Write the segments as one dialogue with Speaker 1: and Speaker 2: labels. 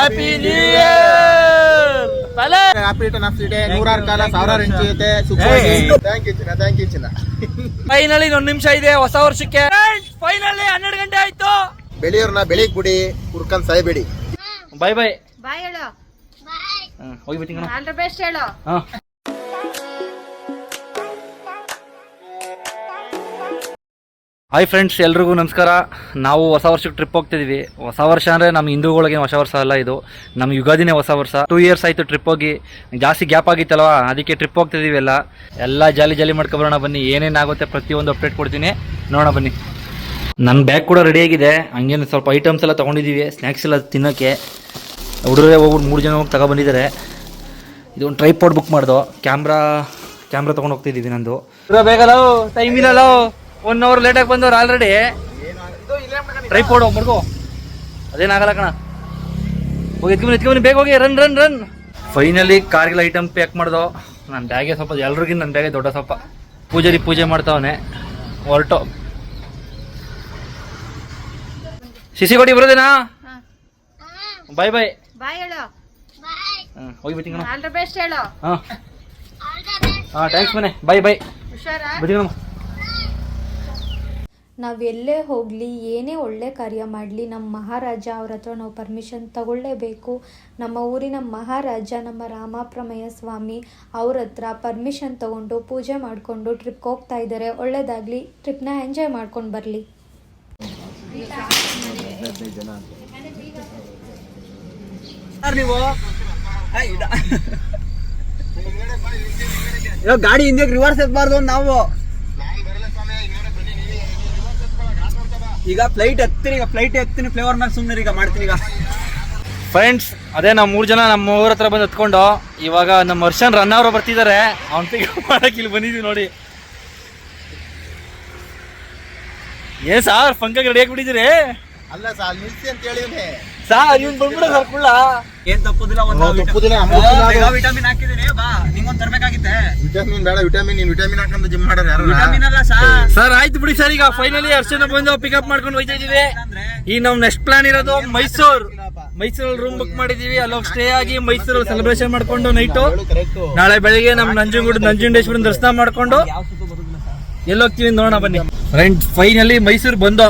Speaker 1: Happy new year ತಲೆ
Speaker 2: happy return of day ನೂರಾರು ಕಾಲ ಸಾವಿರಾರು ಇಂಚು ಇದೆ ಥ್ಯಾಂಕ್ ಯು ಚಿನ್ನ ಥ್ಯಾಂಕ್ ಯು ಚಿನ್ನ
Speaker 1: ಫೈನಲಿ ಒಂದು ನಿಮಿಷ ಇದೆ ಹೊಸ ವರ್ಷಕ್ಕೆ ಫೈನಲಿ ಹನ್ನೆರಡು ಗಂಟೆ ಆಯ್ತು
Speaker 2: ಬೆಳೆಯೋರ್ನ ಬೆಳಿಗ್ ಬಿಡಿ ಹುರ್ಕೊಂಡ್ ಸಾಯ್ಬೇಡಿ
Speaker 1: ಬಾಯ್ ಬಾಯ್
Speaker 3: ಬಾಯ್ ಹೇಳು
Speaker 1: ಹೋಗಿ ಬಿಟ್ಟಿಂಗ್
Speaker 3: ಆಲ್ ದ ಬೆಸ್ಟ್ ಹೇಳು
Speaker 1: ಹಾಯ್ ಫ್ರೆಂಡ್ಸ್ ಎಲ್ರಿಗೂ ನಮಸ್ಕಾರ. ನಾವು ಹೊಸ ವರ್ಷಕ್ಕೆ ಟ್ರಿಪ್ ಹೋಗ್ತಿದ್ವಿ. ಹೊಸ ವರ್ಷ ಅಂದರೆ ನಮ್ಮ ಹಿಂದೂಗಳಿಗೆ ಹೊಸ ವರ್ಷ ಅಲ್ಲ ಇದು. ನಮ್ಮ ಯುಗಾದಿನೇ ಹೊಸ ವರ್ಷ. ಟೂ ಇಯರ್ಸ್ ಆಯಿತು ಟ್ರಿಪ್ ಹೋಗಿ. ಜಾಸ್ತಿ ಗ್ಯಾಪ್ ಆಗಿತ್ತಲ್ವ? ಅದಕ್ಕೆ ಟ್ರಿಪ್ ಹೋಗ್ತಿದ್ದೀವಿ ಎಲ್ಲ. ಎಲ್ಲ ಜಾಲಿ ಜಾಲಿ ಮಾಡ್ಕೊಬರೋಣ ಬನ್ನಿ. ಏನೇನಾಗುತ್ತೆ ಪ್ರತಿಯೊಂದು ಅಪ್ಡೇಟ್ ಕೊಡ್ತೀನಿ. ನೋಡೋಣ ಬನ್ನಿ. ನನ್ನ ಬ್ಯಾಗ್ ಕೂಡ ರೆಡಿಯಾಗಿದೆ ಹಂಗೇನು ಸ್ವಲ್ಪ ಐಟಮ್ಸ್ ಎಲ್ಲ ತೊಗೊಂಡಿದ್ದೀವಿ ಸ್ನ್ಯಾಕ್ಸ್ ಎಲ್ಲ ತಿನ್ನೋಕ್ಕೆ ಹುಡುಗರೇ ಹೋಗ್ಬಿಟ್ಟು ಮೂರು ಜನ ಹೋಗಿ ತಗೊಬಂದಿದ್ದಾರೆ ಇದೊಂದು ಟ್ರೈಪಾಡ್ ಬುಕ್ ಮಾಡ್ದು. ಕ್ಯಾಮ್ರಾ ಕ್ಯಾಮ್ರಾ ತೊಗೊಂಡು ಹೋಗ್ತಿದ್ದೀವಿ ನಂದು. ಬೇಗ ಟೈಮ್ ಇಲ್ಲಲ್ಲ ಒನ್ ಅವರ್ ಲೇಟಾಗಿ ಬಂದವ್ರು ಆಲ್ರೆಡಿ ಟ್ರೈಪಾಡ್ ಮಡ್ಕೋ. ಅದೇನಾಗಲ್ಲ ಕಣ. ಹೋಗಿ ಎತ್ಕೊಂಬನಿ ಎತ್ಕೊಂಬನಿ ಬೇಗ ಹೋಗಿ ರನ್ ರನ್ ರನ್ ಫೈನಲಿ ಕಾರ್ಗೆಲ್ಲ ಐಟಮ್ ಪ್ಯಾಕ್ ಮಾಡ್ದೋ. ನನ್ನ ಬ್ಯಾಗೆ ಸ್ವಲ್ಪ ಎಲ್ರಿಗಿನ ನನ್ನ ಬ್ಯಾಗೆ ದೊಡ್ಡ ಸ್ವಲ್ಪ ಪೂಜಾರಿ ಪೂಜೆ ಮಾಡ್ತಾವನೆ. ಹೊರಟು ಸಿಸಿ ಕೊಡಿ ಬರೋದೇನಾ. ಬಾಯ್ ಬಾಯ್
Speaker 3: ಬಾಯ್ ಹೇಳು.
Speaker 1: ಹಾಂ ಹೋಗಿ ಬಿಟ್ಟಿಂಗ್ ಹಾಂ. ಹಾಂ ಥ್ಯಾಂಕ್ಸ್ ಮನೆ. ಬಾಯ್ ಬಾಯ್
Speaker 3: ಹುಷಾರಾ?
Speaker 1: ಬಿಟ್ಟಿಂಗ್
Speaker 4: ನಾವು ಎಲ್ಲೇ ಹೋಗಲಿ, ಏನೇ ಒಳ್ಳೆ ಕಾರ್ಯ ಮಾಡಲಿ ನಮ್ಮ ಮಹಾರಾಜ ಅವ್ರ ಹತ್ರ ನಾವು ಪರ್ಮಿಷನ್ ತಗೊಳ್ಳೇಬೇಕು. ನಮ್ಮ ಊರಿನ ಮಹಾರಾಜ, ನಮ್ಮ ರಾಮಪ್ರಮಯ ಸ್ವಾಮಿ ಅವ್ರ ಹತ್ರ ಪರ್ಮಿಷನ್ ತಗೊಂಡು ಪೂಜೆ ಮಾಡಿಕೊಂಡು ಟ್ರಿಪ್ಗೆ ಹೋಗ್ತಾ ಇದ್ದಾರೆ ಒಳ್ಳೆಯದಾಗಲಿ ಟ್ರಿಪ್ನ ಎಂಜಾಯ್ ಮಾಡ್ಕೊಂಡು ಬರಲಿ.
Speaker 5: ನೀವು? ಗಾಡಿ ಹಿಂದೆ ರಿವರ್ಸ್ ಎತ್ಬಾರ್ದು ನಾವು. ಈಗ ಫ್ಲೈಟ್ ಹತ್ತೀನಿ ಈಗ ಫ್ಲೈಟ್ ಹತ್ತೀನಿ ಫ್ಲೇವರ್ ಮ್ಯಾಗ ಸುಮ್ಮನೆ ಈಗ ಮಾಡ್ತೀನಿ ಈಗ.
Speaker 1: ಫ್ರೆಂಡ್ಸ್ ಅದೇ ನಾವು ಮೂರು ಜನ ನಮ್ಮ ಊರ ಹತ್ರ ಬಂದು ಹತ್ಕೊಂಡು ಇವಾಗ ನಮ್ಮ ವರ್ಷನ್ ರನ್ ಅವರು ಬರ್ತಿದ್ದಾರೆ ಅವ್ನ ಮಾಡಕ್ಕೆ ಇಲ್ಲಿ ಬಂದಿದ್ದೀವಿ ನೋಡಿ. ಏನ್ ಸಾರ್ ಫಂಕಾಗಿ ರೆಡಿ ಆಗಿಬಿಟ್ಟಿದ್ದೀರಿ.
Speaker 2: ಅಲ್ಲ ಸಾ ಅಲ್ಲಿ ನಿಲ್ಸಿ ಅಂತ ಹೇಳಿವ್ನೆ
Speaker 1: ಸಾರ್ ಇವ್ನು ಬಂದ್ಬಿಡ ಸರ್ ಕುಳ್ಳ.
Speaker 5: ಏನ್ ತಪ್ಪುದಿಲ್ಲ
Speaker 2: ಒಂದು ತಪ್ಪುದಿಲ್ಲ,
Speaker 5: ವಿಟಮಿನ್ ಹಾಕಿದೀನಿ ಬಾ ನಿಂಗೊಂದು ತರಬೇಕಾಗಿತ್ತೆ.
Speaker 2: ವಿಟಮಿನ್ ಬೇಡ ವಿಟಮಿನ್ ನೀನ್ ವಿಟಮಿನ್ ಹಾಕೊಂಡು ಜಿಮ್ ಮಾಡೋರು ಯಾರು?
Speaker 5: ವಿಟಮಿನ್ ಅಲ್ಲ ಸಾ
Speaker 1: ಸರ್ ಆಯ್ತು ಬಿಡಿ ಸರ್ ಈಗ ಫೈನಲಿ ಅರ್ಶನ ಬಂದು ಪಿಕಪ್ ಮಾಡ್ಕೊಂಡು ಹೋಯ್ತಾ ಇದೀವಿ. ಈ ನಾವು ನೆಕ್ಸ್ಟ್ ಪ್ಲಾನ್ ಇರೋದು ಮೈಸೂರು. ಮೈಸೂರಲ್ಲಿ ರೂಮ್ ಬುಕ್ ಮಾಡಿದೀವಿ ಅಲ್ಲೋಗಿ ಸ್ಟೇ ಆಗಿ ಮೈಸೂರಲ್ಲಿ ಸೆಲೆಬ್ರೇಷನ್ ಮಾಡ್ಕೊಂಡು ನೈಟು ನಾಳೆ ಬೆಳಿಗ್ಗೆ ನಮ್ಮ ನಂಜನಗೂಡು ನಂಜುಂಡೇಶ್ವರನ ದರ್ಶನ ಮಾಡ್ಕೊಂಡು
Speaker 5: ಎಲ್ಲೋಗ್ತೀವಿ ಸಾ
Speaker 1: ನೋಡೋಣ ಬನ್ನಿ. ಫ್ರೆಂಡ್ ಫೈನಲಿ ಮೈಸೂರು ಬಂದು.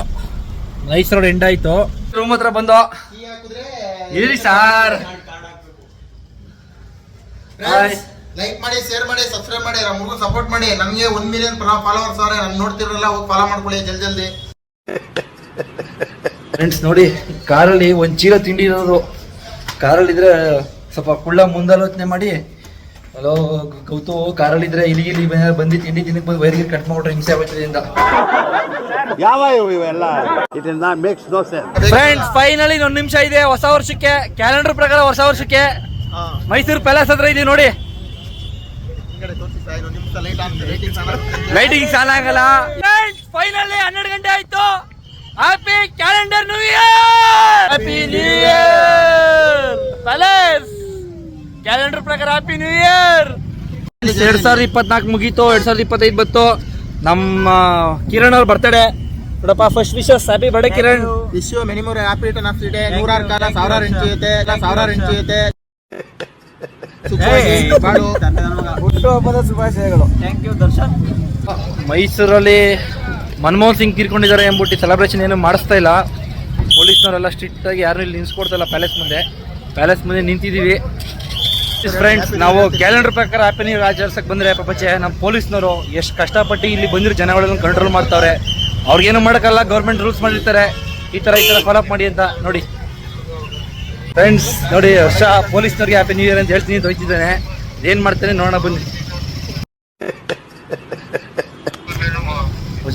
Speaker 1: ಮೈಸೂರು ಎಂಡ್ ಆಯ್ತು. ರೂಮ್ ಹತ್ರ ಬಂದು. ಇರಿ ಸಾರ್.
Speaker 2: ಲೈಕ್ ಮಾಡಿ ಶೇರ್ ಮಾಡಿ ಸಬ್ಸ್ಕ್ರೈಬ್ ಮಾಡಿ ನಮಗೂ ಸಪೋರ್ಟ್ ಮಾಡಿ. ನಮಗೆ ಒಂದ್ ಮಿಲಿಯನ್ ಫಾಲೋವರ್ಸ್ ಅವ್ರೆ ನಮ್ ನೋಡ್ತಿರಲ್ಲ ಹೋಗಿ ಫಾಲೋ ಮಾಡ್ಕೊಳ್ಳಿ ಜಲ್ದಿ ಜಲ್ದಿ.
Speaker 1: ಫ್ರೆಂಡ್ಸ್ ನೋಡಿ ಕಾರಲ್ಲಿ ಒಂದು ಚೀಲ ತಿಂಡಿ ಇರೋದು ಕಾರಲ್ಲಿ ಇದ್ರೆ ಸ್ವಲ್ಪ ಕುಳ್ಳ ಮುಂದಾಲೋಚನೆ ಮಾಡಿ. ಹಲೋ ಗೌತು ಕಾರಲ್ಲಿ ಇದ್ರೆ ಇಲ್ಲಿ ಇಲ್ಲಿ ಬಂದು ತಿಂಡಿ ತಿನ್ನಕ್ ಬಂದು ವೈರಿಗೆ ಕಟ್ ಮಾಡ್ಬಿಟ್ರೆ ಹಿಂಸೆ ಆಗೋಯ್ತದೆ ಇಂದ.
Speaker 6: ಯಾವ ಇವೆಲ್ಲ? It is not makes no sense
Speaker 1: friends finally ಒಂದು ನಿಮಿಷ ಇದೆ. ಹೊಸ ವರ್ಷಕ್ಕೆ ಕ್ಯಾಲೆಂಡರ್ ಪ್ರಕಾರ ಹೊಸ ವರ್ಷಕ್ಕೆ. ಮೈಸೂರು ಪ್ಯಾಲೇಸ್ ಹತ್ರ ಇದೀವಿ ನೋಡಿ. ಲೈಟಿಂಗ್ ಆಗಲ್ಲ. ಫೈನಲಿ ಹನ್ನೆರಡು ಗಂಟೆ ಆಯ್ತು. Happy calendar new year happy new year palace calendar ಪ್ರಕಾರ ಹ್ಯಾಪಿ ನ್ಯೂ ಇಯರ್ ಎರಡ್ ಸಾವಿರದ ಇಪ್ಪತ್ನಾಲ್ಕು ಮುಗೀತು ಎರಡ್ ಸಾವಿರದ ಇಪ್ಪತ್ತೈದು ಬತ್ತು ನಮ್ಮ ಕಿರಣ್ ಅವ್ರ ಬರ್ತಡೆ ನೋಡಪ್ಪ first wishes happy birthday Kiran
Speaker 2: many more happy return of day ನೂರಾರು ಕಾಲ ಸಾವಿರಾರು ಇಂಚು ಇರುತ್ತೆ ಸಾವಿರಾರು ಇಂಚು ಐತೆ ಸುಖವಾಗಿ ಬಾಳು.
Speaker 5: ಹುಟ್ಟುಹಬ್ಬದ ಶುಭಾಶಯಗಳು. Thank you Darshan.
Speaker 1: ಮೈಸೂರಲ್ಲಿ ಮನಮೋಹನ್ ಸಿಂಗ್ ತೀರ್ಕೊಂಡಿದ್ದಾರೆ ಎಂಬಿಟ್ಟು ಸೆಲೆಬ್ರೇಷನ್ ಏನು ಮಾಡಿಸ್ತಾ ಇಲ್ಲ. ಪೊಲೀಸ್ನವರೆಲ್ಲ ಸ್ಟ್ರಿಕ್ಟ್ ಆಗಿ ಯಾರು ಇಲ್ಲಿ ನಿಲ್ಸ್ಕೊಡ್ತಾ ಇಲ್ಲ ಪ್ಯಾಲೇಸ್ ಮುಂದೆ. ಪ್ಯಾಲೇಸ್ ಮುಂದೆ ನಿಂತಿದ್ದೀವಿ. ಫ್ರೆಂಡ್ಸ್ ನಾವು ಕ್ಯಾಲೆಂಡರ್ ಪ್ರಕಾರ ಹ್ಯಾಪಿ ನ್ಯೂ ಆಚರಿಸಕ್ಕೆ ಬಂದರೆ ಪ್ರಪಂಚ, ನಮ್ಮ ಪೊಲೀಸ್ನವರು ಎಷ್ಟು ಕಷ್ಟಪಟ್ಟು ಇಲ್ಲಿ ಬಂದಿರೋ ಜನಗಳನ್ನು ಕಂಟ್ರೋಲ್ ಮಾಡ್ತಾವ್ರೆ. ಅವ್ರಿಗೇನು ಮಾಡೋಕ್ಕಲ್ಲ ಗೌರ್ಮೆಂಟ್ ರೂಲ್ಸ್ ಮಾಡಿರ್ತಾರೆ. ಈ ಥರ ಈ ಥರ ಫಾಲೋಅಪ್ ಮಾಡಿ ಅಂತ ನೋಡಿ. ಫ್ರೆಂಡ್ಸ್ ನೋಡಿ, ವರ್ಷ ಪೊಲೀಸ್ನವ್ರಿಗೆ ಹ್ಯಾಪಿ ನ್ಯೂ ಇಯರ್ ಅಂತ ಹೇಳ್ತೀನಿ ಅಂತ ಹೋಗ್ತಿದ್ದಾನೆ ಏನು ಮಾಡ್ತಾನೆ ನೋಡೋಣ, ಬನ್ನಿ.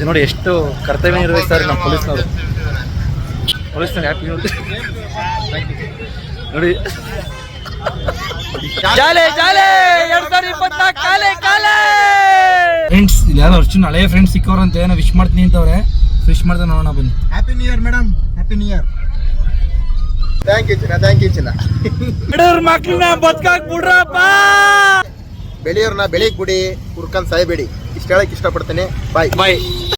Speaker 1: ನೋಡಿ ಎಷ್ಟು ಕರ್ತವ್ಯ ನಿರ್ವಹಿಸ್ತಾರೆ ನಮ್ಮ ಪೊಲೀಸ್ನವರು. ಪೊಲೀಸ್ನವ್ರು ಹ್ಯಾಪಿ ನೋಡಿ. ಜಾಲೆ ಜಾಲೆ ಎರಡ್ ಸಾವಿರದ ಇಪ್ಪತ್ನಾಲ್ಕು ಕಾಲೆ ಕಾಲೆ! ಫ್ರೆಂಡ್ಸ್ ಯಾರು ಅರ್ಜುನ್ ಹಳೆಯ ಫ್ರೆಂಡ್ಸ್ ಸಿಕ್ಕವ್ರಂತೆ ಏನೋ ವಿಶ್ ಮಾಡ್ತೀನಿ ಅಂತವ್ರೆ. ವಿಶ್ ಮಾಡ್ದೆ ನೋಡೋಣ ಬನ್ನಿ.
Speaker 2: Happy new year madam happy new year thank you ಚಿನ್ನ ಥ್ಯಾಂಕ್ ಯು ಚಿನ್ನ.
Speaker 1: ಬಿಡೋರ್ ಮಕ್ಳನ್ನ ಬದುಕಾಕ್ ಬಿಡ್ರಪ್ಪ!
Speaker 2: ಬೆಳೆಯೋರ್ನ ಬೆಳಿಗ್ ಬಿಡಿ ಹುರ್ಕೊಂಡ್ ಸಾಯ್ಬೇಡಿ. ಇಷ್ಟ ಹೇಳಕ್ ಇಷ್ಟಪಡ್ತೇನೆ. ಬಾಯ್
Speaker 1: ಬಾಯ್